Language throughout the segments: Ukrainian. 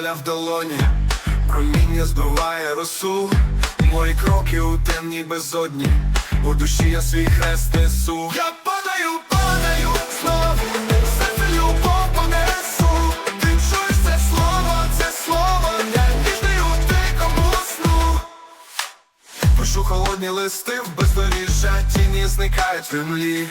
воля в долоні, проміння збиває росу, мої кроки у темній безодні, у душі я свій хрест несу. Я падаю, падаю знову, серце любов понесу. Ти чуєш це слово, це слово, я у дикому сну. Пишу холодні листи в бездоріжжя, тіні зникають в землі.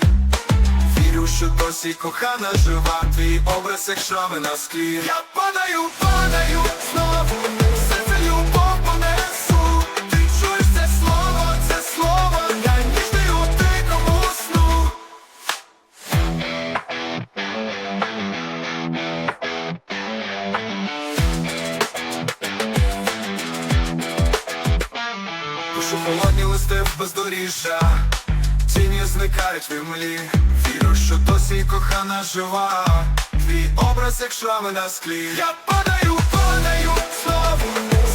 Вірю, що досі кохана жива, твій образ, як шрами на склі. Я падаю, падаю знову, серце любов понесу. Ти чуєш це слово, це слово, я ніжний у дикому сну. Пишу холодні листи бездоріжжя, тіні зникають в імлі. Вірю, що досі кохана жива. Твій образ, як шрами на склі. Я падаю, падаю знову,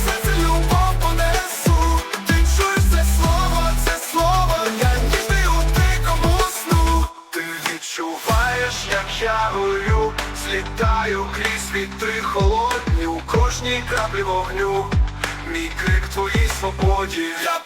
серце любов понесу. Ти чуєш це слово, це слово, я ніжний у дикому сну. Ти відчуваєш, як я горю, злітаю крізь вітри холодні у кожній краплі вогню. Мій крик твоїй свободі. Я